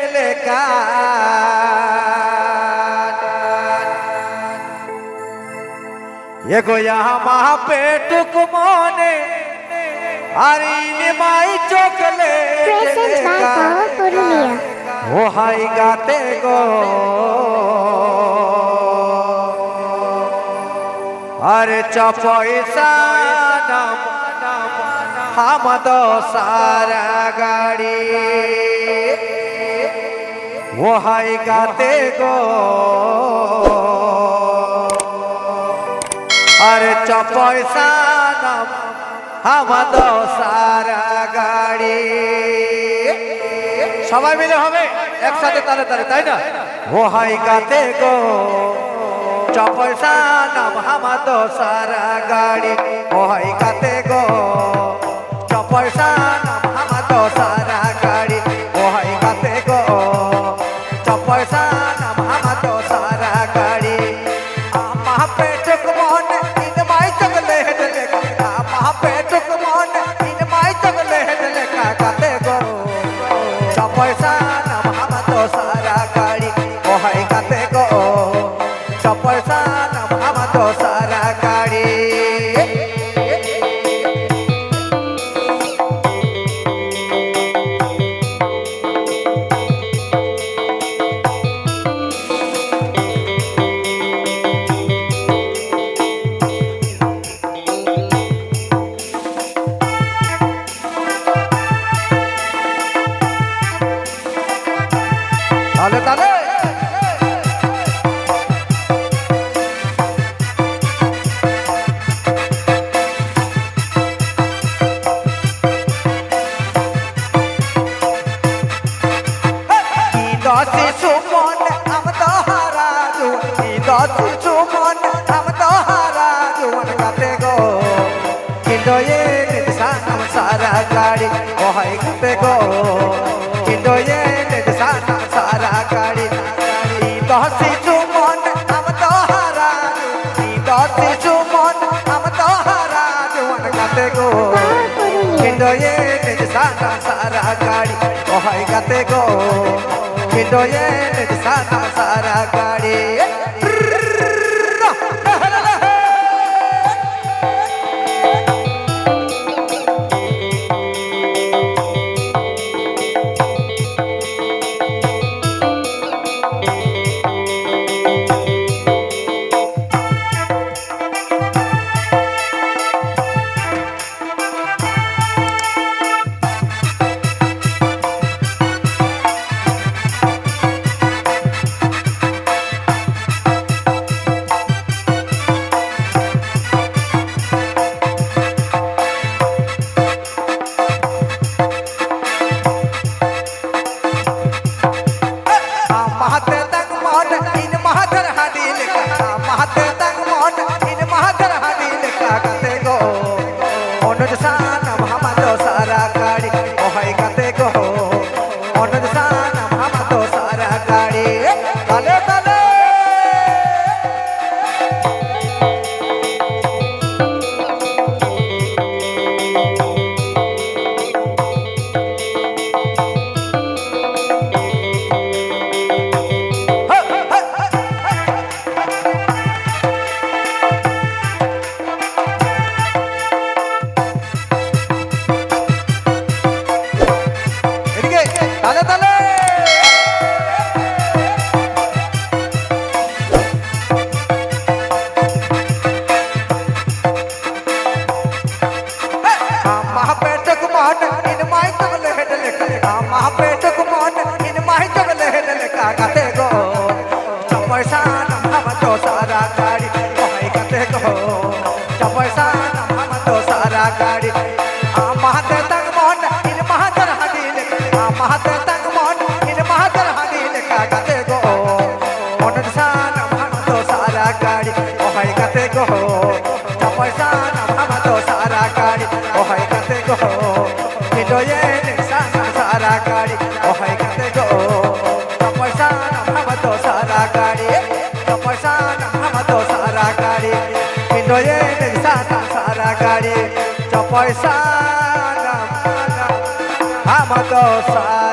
ये एगो यहाँ महापेट कुमाने हरी माई चोकले वो हाई गाते गो। अरे चपैसा हम तो सारा गाड़ी। নাম হামদ সারা গাড়ি ও হাই গাতে গো। আরে চপয়সা নাম হামদ সারা গাড়ি। সবাই মিলে হবে, একসাথে তালে তালে, তাই না? ও হাই গাতে গো। চপয়সা নাম হামাদ সারা গাড়ি ও হাই গাতে গো। আমা এ নির্সান সারা গাড়ি। ও হাই কাতে গো। দশে সুমন আম তো হারা জুয়ান কাতে গো। এ নিজ সানা সারা গাড়ি ও হাই গাতে গো। কিন্তু নিজ সানা সারা গাড়ি। গাতে গো কাতে গো। চপয়সা নাম আমার তো সারা গাড়ি ওহাই কাতে গো চপয়সা নাম আমার তো সারা গাড়ি। আমাতে তাক মন ইন মাহাতর হাদিল আমাতে তাক মন ইন মাহাতর হাদিল কাতে গো। মন সা নাম আমার তো সারা গাড়ি ওহাই কাতে গো চপয়সা নাম আমার তো সারা গাড়ি ওহাই কাতে গো। হৃদয়ে সারা গাড়ি ওহাই কাতে গো। તો પૈસા નામ તો સારા કાઢી કિંડોએ સાતા સારા કાઢી તો પૈસા નામ આમ તો સારા